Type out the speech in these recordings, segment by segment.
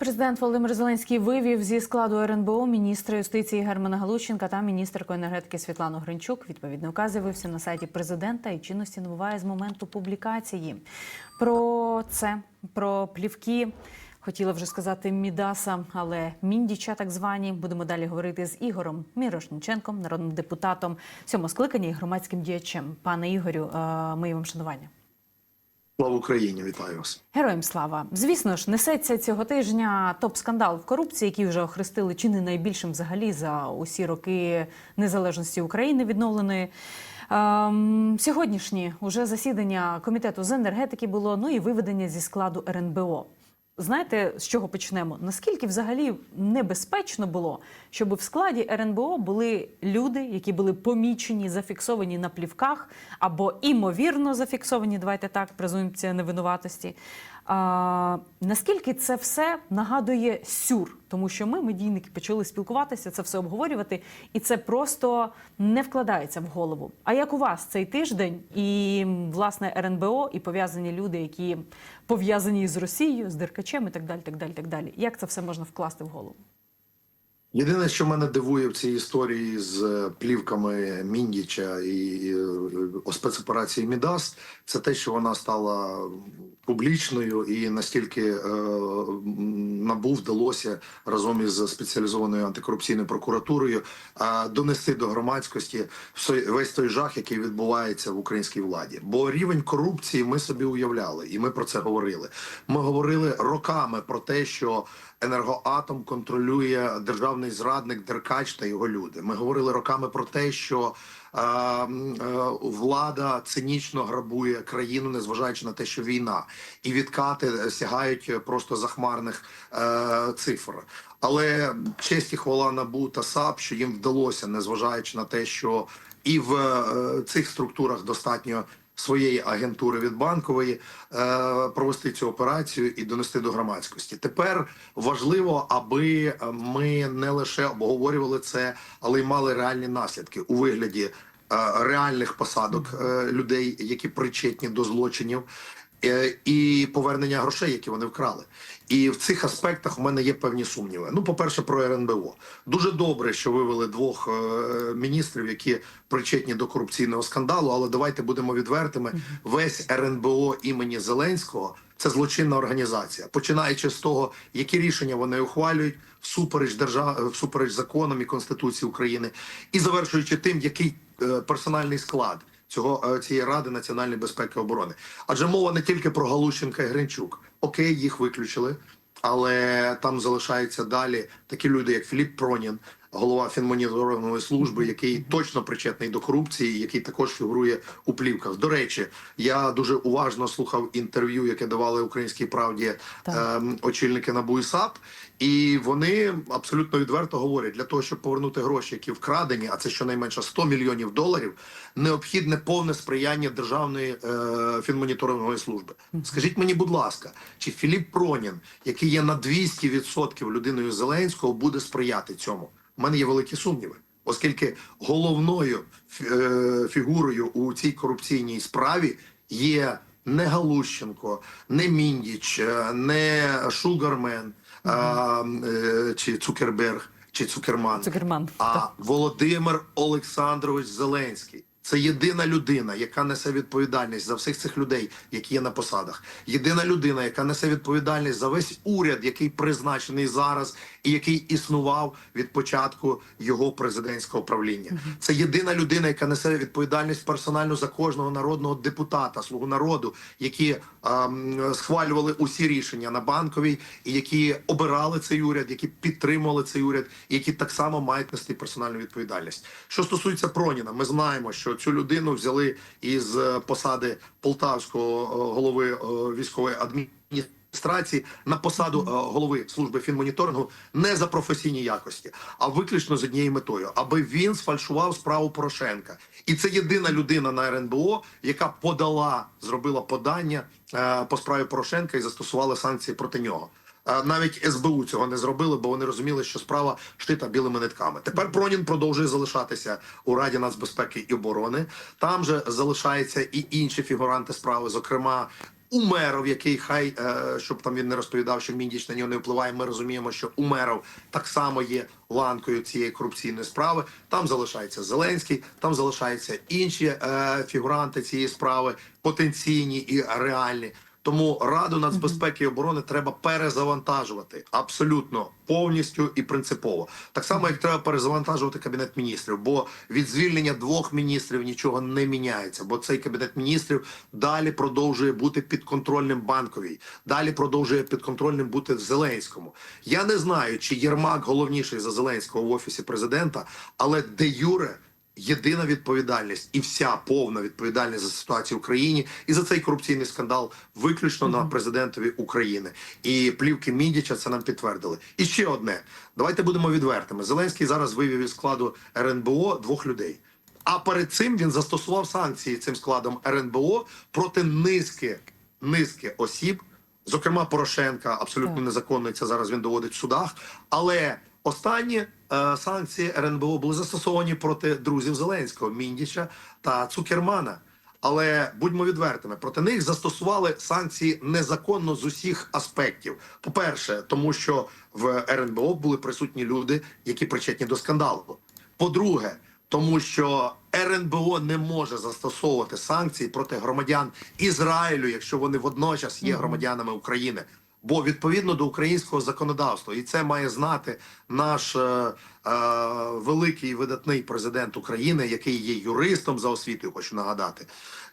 Президент Володимир Зеленський вивів зі складу РНБО міністра юстиції Германа Галущенка та міністерку енергетики Світлану Гринчук. Відповідний указ з'явився на сайті президента і чинності набуває з моменту публікації. Про це про плівки. Хотіла вже сказати Мідаса, але міндіча так звані. Будемо далі говорити з Ігорем Мірошниченком, народним депутатом сьомого скликання і громадським діячем. Пане Ігорю, е, мої вам шанування. Слава Україні, вітаю вас. Героям слава. Звісно ж, несеться цього тижня топ-скандал в корупції, який вже охрестили чи не найбільшим взагалі за усі роки незалежності України відновленої. Ем, сьогоднішнє уже засідання комітету з енергетики було ну і виведення зі складу РНБО. Знаєте, з чого почнемо? Наскільки взагалі небезпечно було, щоб в складі РНБО були люди, які були помічені, зафіксовані на плівках, або імовірно зафіксовані, давайте так, презумпція невинуватості. А, наскільки це все нагадує сюр, тому що ми, медійники, почали спілкуватися, це все обговорювати, і це просто не вкладається в голову. А як у вас цей тиждень і власне РНБО, і пов'язані люди, які пов'язані з Росією, з Деркачем і так далі, так далі, так далі. Як це все можна вкласти в голову? Єдине, що мене дивує в цій історії з е, плівками Міндіча і е, спецоперації Мідас, це те, що вона стала публічною, і настільки е, набув вдалося разом із спеціалізованою антикорупційною прокуратурою донести до громадськості весь той жах, який відбувається в українській владі. Бо рівень корупції ми собі уявляли, і ми про це говорили. Ми говорили роками про те, що енергоатом контролює державний зрадник Деркач та його люди. Ми говорили роками про те, що е, е, влада цинічно грабує країну, незважаючи на те, що війна, і відкати сягають просто захмарних е, цифр. Але честь і хвала НАБУ та САП, що їм вдалося, незважаючи на те, що і в е, цих структурах достатньо своєї агентури від банкової е, провести цю операцію і донести до громадськості. Тепер важливо, аби ми не лише обговорювали це, але й мали реальні наслідки у вигляді е, реальних посадок е, людей, які причетні до злочинів. Е, І повернення грошей, які вони вкрали, і в цих аспектах у мене є певні сумніви. Ну, по-перше, про РНБО дуже добре, що вивели двох е, міністрів, які причетні до корупційного скандалу. Але давайте будемо відвертими. Весь РНБО імені Зеленського це злочинна організація, починаючи з того, які рішення вони ухвалюють всупереч держав... всупереч законам і конституції України, і завершуючи тим, який е, персональний склад цього е, цієї ради національної безпеки і оборони. Адже мова не тільки про Галущенка і Гринчук. Окей, їх виключили, але там залишаються далі такі люди, як Філіп Пронін, голова фінмоніторингової служби, який точно причетний до корупції, який також фігурує у плівках. До речі, я дуже уважно слухав інтерв'ю, яке давали українській правді ем, очільники НАБУ і САП, і вони абсолютно відверто говорять, для того, щоб повернути гроші, які вкрадені, а це щонайменше 100 мільйонів доларів, необхідне повне сприяння державної е, фінмоніторингової служби. Скажіть мені, будь ласка, чи Філіп Пронін, який є на 200% людиною Зеленського, буде сприяти цьому? У мене є великі сумніви. Оскільки головною е, фігурою у цій корупційній справі є не Галущенко, не Міндіч, е, не Шугармен е, е, чи Цукерберг, чи Цукерман, Цукерман. а Володимир Олександрович Зеленський. Це єдина людина, яка несе відповідальність за всіх цих людей, які є на посадах. Єдина людина, яка несе відповідальність за весь уряд, який призначений зараз, і який існував від початку його президентського правління. Це єдина людина, яка несе відповідальність персонально за кожного народного депутата, слугу народу, які ем, схвалювали усі рішення на банковій, і які обирали цей уряд, які підтримували цей уряд, і які так само мають нести персональну відповідальність. Що стосується Проніна, ми знаємо, що цю людину взяли із е, посади полтавського е, голови е, військової адміністрації на посаду голови служби фінмоніторингу не за професійні якості, а виключно з однією метою, аби він сфальшував справу Порошенка. І це єдина людина на РНБО, яка подала, зробила подання по справі Порошенка і застосувала санкції проти нього. Навіть СБУ цього не зробили, бо вони розуміли, що справа шита білими нитками. Тепер Пронін продовжує залишатися у Раді нацбезпеки і оборони. Там же залишаються і інші фігуранти справи, зокрема. Умеров, який хай е, щоб там він не розповідав, що Міндіч на нього не впливає. Ми розуміємо, що Умеров так само є ланкою цієї корупційної справи. Там залишається Зеленський, там залишаються інші е, фігуранти цієї справи, потенційні і реальні. Тому Раду нацбезпеки і оборони треба перезавантажувати абсолютно повністю і принципово. Так само, як треба перезавантажувати кабінет міністрів, бо від звільнення двох міністрів нічого не міняється. Бо цей кабінет міністрів далі продовжує бути підконтрольним банковій, далі продовжує підконтрольним бути Зеленському. Я не знаю, чи Єрмак головніший за Зеленського в офісі президента, але де юре. Єдина відповідальність і вся повна відповідальність за ситуацію в Україні і за цей корупційний скандал виключно на президентові України. І плівки Мідіча це нам підтвердили. І ще одне: давайте будемо відвертими. Зеленський зараз вивів із складу РНБО двох людей. А перед цим він застосував санкції цим складом РНБО проти низки низки осіб, зокрема Порошенка, абсолютно незаконно це зараз він доводить в судах. Але останні е, санкції РНБО були застосовані проти друзів Зеленського, Міндіча та Цукермана. Але будьмо відвертими, проти них застосували санкції незаконно з усіх аспектів. По-перше, тому що в РНБО були присутні люди, які причетні до скандалу. По-друге, тому що РНБО не може застосовувати санкції проти громадян Ізраїлю, якщо вони водночас є громадянами України. Бо відповідно до українського законодавства, і це має знати наш е, е, великий видатний президент України, який є юристом за освітою, хочу нагадати,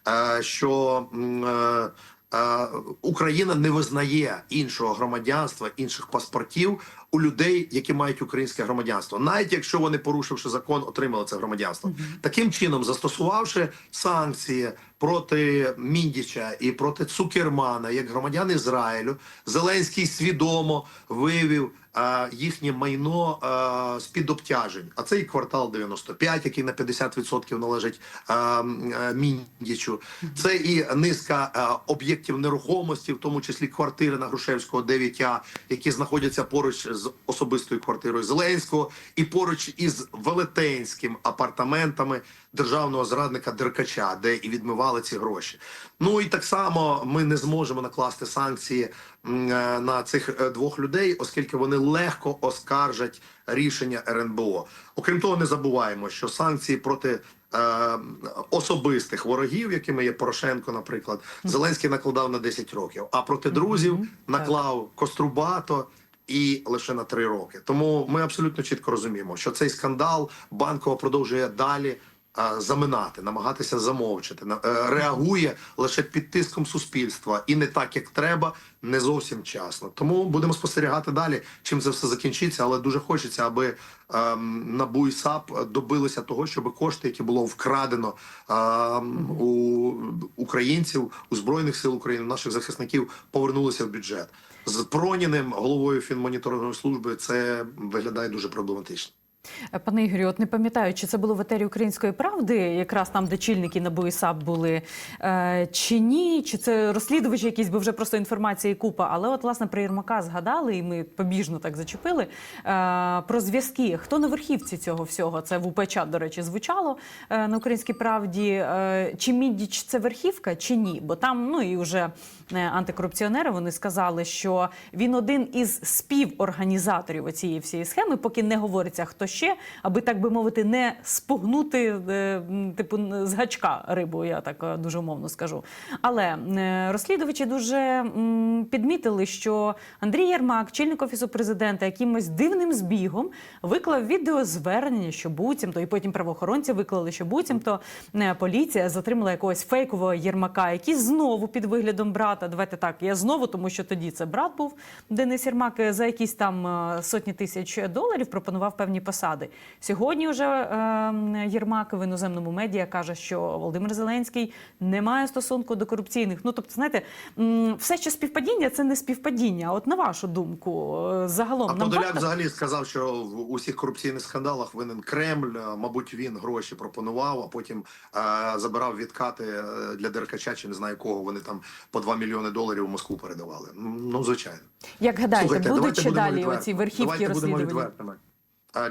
е, що е, е, Україна не визнає іншого громадянства, інших паспортів у людей, які мають українське громадянство, навіть якщо вони, порушивши закон, отримали це громадянство. Таким чином, застосувавши санкції проти Міндіча і проти Цукермана, як громадян Ізраїлю, Зеленський свідомо вивів е, їхнє майно е, з під обтяжень. А цей квартал 95, який на 50% належить м, е, Міндічу. Це і низка об'єктів нерухомості, в тому числі квартири на Грушевського 9А, які знаходяться поруч з особистою квартирою Зеленського, і поруч із велетенським апартаментами державного зрадника Деркача, де і відмивали ці гроші. Ну і так само ми не зможемо накласти санкції е, на цих е, двох людей, оскільки вони легко оскаржать рішення РНБО. Окрім того, не забуваємо, що санкції проти. е, Особистих ворогів, якими є Порошенко, наприклад, Зеленський накладав на 10 років, а проти друзів наклав Кострубато і лише на 3 роки. Тому ми абсолютно чітко розуміємо, що цей скандал банкова продовжує далі заминати, намагатися замовчати, е, реагує лише під тиском суспільства і не так, як треба, не зовсім вчасно. Тому будемо спостерігати далі, чим це все закінчиться. Але дуже хочеться, аби ем, НАБУ і САП добилися того, щоб кошти, які було вкрадено ем, у українців, у збройних сил України, наших захисників, повернулися в бюджет. З Проніним головою фінмоніторингової служби це виглядає дуже проблематично. Е, Пане Ігорю, от не пам'ятаю, чи це було в етері Української правди, якраз там, де чільники НАБУ і САП були, е, чи ні, чи це розслідувачі якісь, бо вже просто інформації купа. Але от, власне, про Єрмака згадали, і ми побіжно так зачепили, е, про зв'язки. Хто на верхівці цього всього? Це в УПЧ, до речі, звучало на Українській правді. Чи Мідіч це верхівка, чи ні? Бо там, ну і вже антикорупціонери вони сказали, що він один із співорганізаторів цієї всієї схеми, поки не говориться хто ще, аби так би мовити, не спугнути е, типу з гачка рибу, я так е, дуже умовно скажу. Але е, розслідувачі дуже підмітили, що Андрій Єрмак, чільник офісу президента, якимось дивним збігом виклав відеозвернення, що буцімто, і потім правоохоронці виклали, що буцімто е, поліція затримала якогось фейкового Єрмака, який знову під виглядом брата. Давайте так, я знову, тому що тоді це брат був Денис Єрмак е, за якісь там е, сотні тисяч доларів пропонував певні посади. Сьогодні вже е, Єрмак в іноземному медіа каже, що Володимир Зеленський не має стосунку до корупційних. Ну тобто, знаєте, все, що співпадіння, це не співпадіння. От на вашу думку, е, загалом А нам Подоляк варто... взагалі сказав, що в усіх корупційних скандалах винен Кремль. Мабуть, він гроші пропонував, а потім е, забирав відкати для Деркача, чи не знаю кого. Вони там по 2 мільйони доларів у Москву передавали. Ну, звичайно. як гадаєте, будуть чи далі оці верхівки давайте будемо розслідування? відвертими.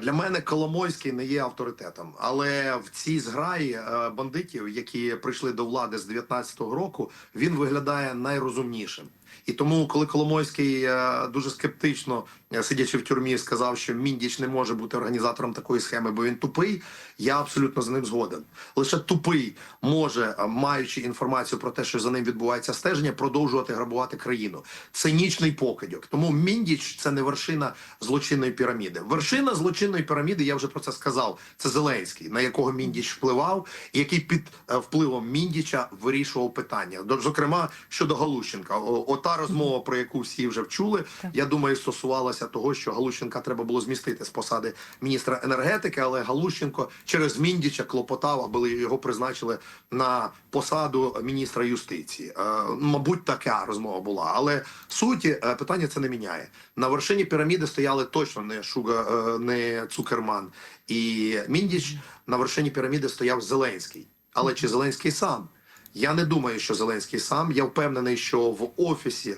Для мене Коломойський не є авторитетом, але в цій зграї е, бандитів, які прийшли до влади з 19-го року, він виглядає найрозумнішим. І тому, коли Коломойський е, дуже скептично, е, сидячи в тюрмі, сказав, що Міндіч не може бути організатором такої схеми, бо він тупий, я абсолютно з ним згоден. Лише тупий може, е, маючи інформацію про те, що за ним відбувається стеження, продовжувати грабувати країну. Цинічний покидьок. Тому Міндіч це не вершина злочинної піраміди. Вершина злочинної піраміди, я вже про це сказав. Це Зеленський, на якого Міндіч впливав, який під впливом Міндіча вирішував питання. Зокрема, щодо Галущенка. О- Розмова, про яку всі вже вчули, я думаю, стосувалася того, що Галущенка треба було змістити з посади міністра енергетики, але Галущенко через Міндіча клопотав, аби його призначили на посаду міністра юстиції. Е, Мабуть, така розмова була. Але суті е, питання це не міняє. На вершині піраміди стояли точно не Шуга, е, не Цукерман і Міндіч. На вершині піраміди стояв Зеленський. Але чи Зеленський сам? Я не думаю, що Зеленський сам. Я впевнений, що в офісі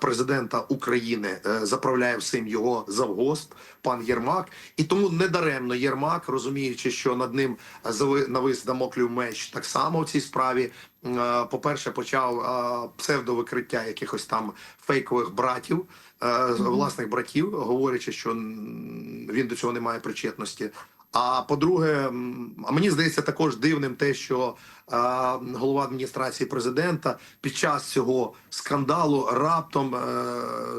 президента України е, заправляє всім його завгосп, пан Єрмак. І тому недаремно Єрмак, розуміючи, що над ним навис дамоклів меч так само в цій справі. е, По-перше, почав е, псевдовикриття якихось там фейкових братів, е, власних братів, говорячи, що він до цього не має причетності. А по-друге, а мені здається також дивним те, що голова адміністрації президента під час цього скандалу раптом е,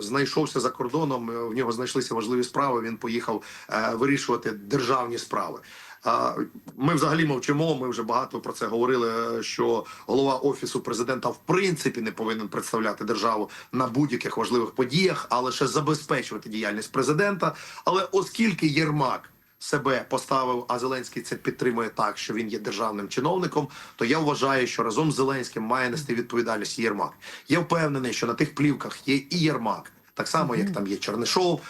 знайшовся за кордоном. е, В нього знайшлися важливі справи. Він поїхав е, вирішувати державні справи. Ми взагалі мовчимо. Ми вже багато про це говорили. Що голова офісу президента в принципі не повинен представляти державу на будь-яких важливих подіях, а лише забезпечувати діяльність президента. Але оскільки Єрмак себе поставив, а Зеленський це підтримує так, що він є державним чиновником, то я вважаю, що разом з Зеленським має нести відповідальність Єрмак. Я впевнений, що на тих плівках є і Єрмак, так само як там є Чернишов,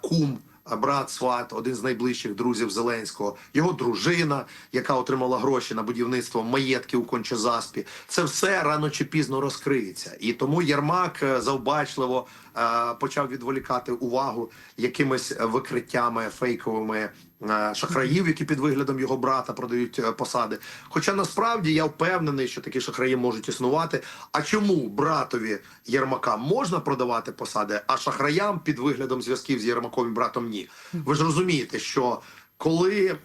кум. Брат сват, один з найближчих друзів Зеленського, його дружина, яка отримала гроші на будівництво маєтків у Кончезаспі. Це все рано чи пізно розкриється. І тому Єрмак е, завбачливо почав відволікати увагу якимись викриттями фейковими е, шахраїв, які під виглядом його брата продають е, посади. Хоча насправді я впевнений, що такі шахраї можуть існувати. А чому братові Єрмака можна продавати посади, а шахраям під виглядом зв'язків з Єрмаковим братом ні? Ви ж розумієте, що коли е,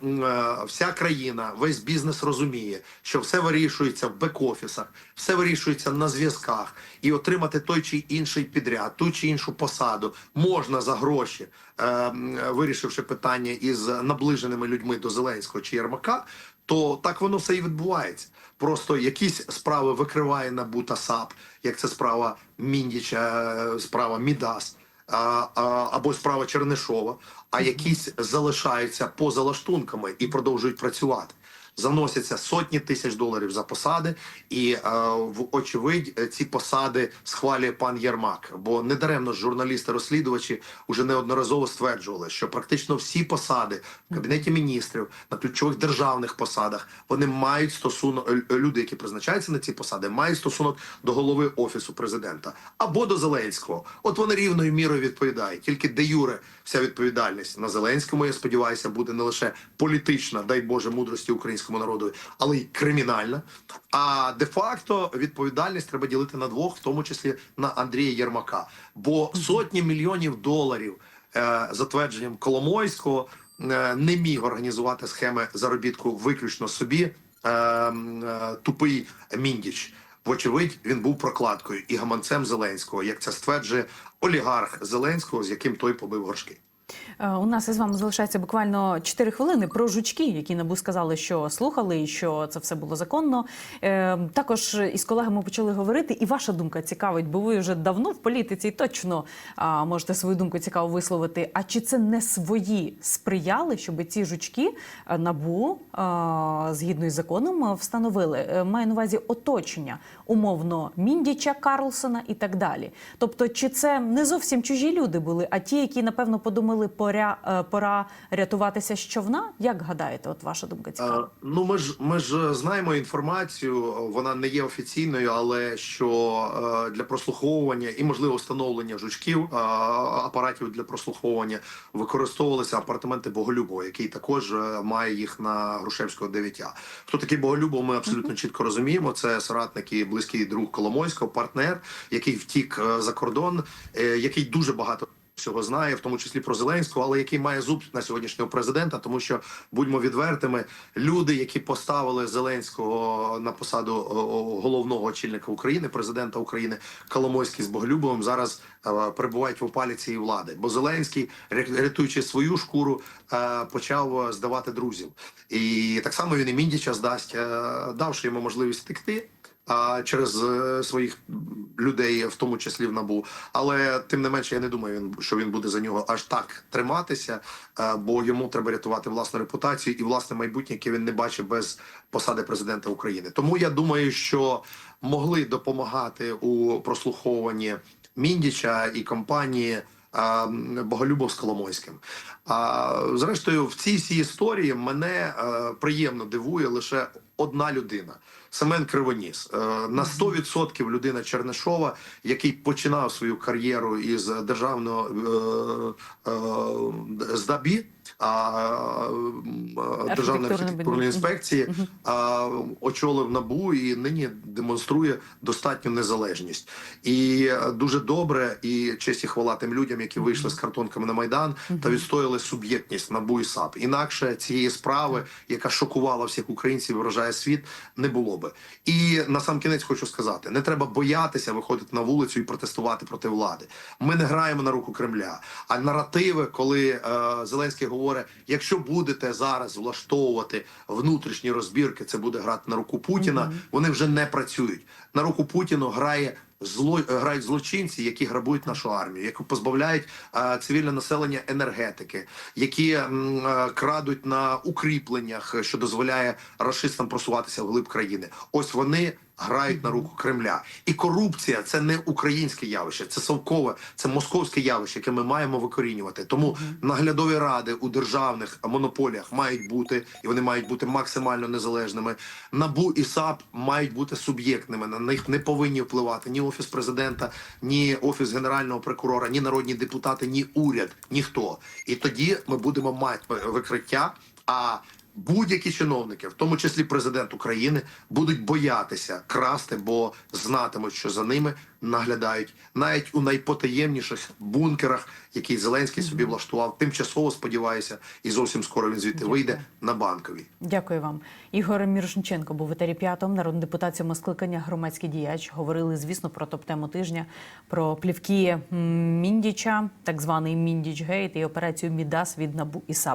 вся країна, весь бізнес розуміє, що все вирішується в бек-офісах, все вирішується на зв'язках, і отримати той чи інший підряд, ту чи іншу посаду можна за гроші, е, вирішивши питання із наближеними людьми до Зеленського чи Єрмака, то так воно все і відбувається. Просто якісь справи викриває НАБУ та САП, як це справа Міндіча, е, справа Мідас а, а, або справа Чернишова, а якісь залишаються поза лаштунками і продовжують працювати. Заносяться сотні тисяч доларів за посади, і е, очевидь е, ці посади схвалює пан Єрмак. Бо недаремно журналісти-розслідувачі вже неодноразово стверджували, що практично всі посади в кабінеті міністрів на ключових державних посадах вони мають стосунок е, люди, які призначаються на ці посади, мають стосунок до голови офісу президента або до Зеленського. От вони рівною мірою відповідають. Тільки де юре вся відповідальність на Зеленському. Я сподіваюся, буде не лише політична, дай Боже, мудрості українському народу, але й кримінальна. А де-факто відповідальність треба ділити на двох, в тому числі на Андрія Єрмака. Бо сотні мільйонів доларів е, затвердженням Коломойського е, не міг організувати схеми заробітку виключно собі. е, е, Тупий міндіч. Вочевидь, він був прокладкою і гаманцем Зеленського, як це стверджує олігарх Зеленського, з яким той побив горшки. Е, У нас із вами залишається буквально 4 хвилини про жучки, які набу сказали, що слухали і що це все було законно. Е, також із колегами почали говорити, і ваша думка цікавить, бо ви вже давно в політиці і точно можете свою думку цікаво висловити. А чи це не свої сприяли, щоб ці жучки е, набу згідно із законом встановили? Маю на увазі оточення умовно Міндіча, Карлсона і так далі. Тобто, чи це не зовсім чужі люди були, а ті, які напевно подумали. Мовили, поря, е, пора рятуватися з човна. Як гадаєте, от ваша думка цікава? Е, Ну, ми ж ми ж знаємо інформацію. Вона не є офіційною, але що е, для прослуховування і можливо встановлення жучків апаратів для прослуховування використовувалися апартаменти Боголюбова, який також має їх на Грушевського 9А. Хто такий Боголюбов? Ми абсолютно чітко розуміємо. Це соратник і близький друг Коломойського, партнер, який втік за кордон, який дуже багато. Всього знає, в тому числі про Зеленського, але який має зуб на сьогоднішнього президента, тому що будьмо відвертими, люди, які поставили Зеленського на посаду о, о, головного очільника України, президента України Коломойський з Боголюбовим, зараз е, перебувають в опалі цієї влади. Бо Зеленський, ря- рятуючи свою шкуру, е, почав здавати друзів, і так само він і Міндіча здасть, е, давши йому можливість втекти а через е, своїх людей, в тому числі в набу. Але тим не менше, я не думаю, він що він буде за нього аж так триматися, е, бо йому треба рятувати власну репутацію і власне майбутнє, яке він не бачить без посади президента України. Тому я думаю, що могли допомагати у прослуховуванні Міндіча і компанії. Боголюбов з Коломойським. А зрештою, в цій всій історії мене е, приємно дивує лише одна людина. Семен Кривоніс. Е, на 100% людина Чернишова, який починав свою кар'єру із державного е, е, з ДАБІ, державної архітектурної інспекції очолив набу і нині демонструє достатню незалежність. І е, дуже добре, і честь і хвала тим людям, які вийшли з картонками на майдан та відстояли суб'єктність набу і САП. Інакше цієї справи, яка шокувала всіх українців, вражає світ, не було би. І на сам кінець хочу сказати: не треба боятися виходити на вулицю і протестувати проти влади. Ми не граємо на руку Кремля. А наративи, коли е, Зеленський говорить: якщо будете зараз влаштовувати внутрішні розбірки, це буде грати на руку Путіна. Вони вже не працюють. На руку Путіну грає. Зло грають злочинці, які грабують нашу армію, які позбавляють е, цивільне населення енергетики, які е, крадуть на укріпленнях, що дозволяє расистам просуватися вглиб країни. Ось вони грають на руку Кремля. І корупція це не українське явище, це совкове, це московське явище, яке ми маємо викорінювати. Тому наглядові ради у державних монополіях мають бути, і вони мають бути максимально незалежними. Набу і САП мають бути суб'єктними. На них не повинні впливати ні офіс президента, ні офіс генерального прокурора, ні народні депутати, ні уряд, ніхто. І тоді ми будемо мати викриття. А будь-які чиновники, в тому числі президент України, будуть боятися красти, бо знатимуть, що за ними наглядають навіть у найпотаємніших бункерах, які Зеленський собі влаштував. Тимчасово сподіваюся, і зовсім скоро він звідти вийде на банковій. Дякую вам. Ігор Мірошниченко був етері п'ятому, народний депутат цьому скликання, громадський діяч. Говорили, звісно, про топ-тему тижня, про плівки Міндіча, так званий Міндіч Гейт і операцію Мідас від Набу і САП.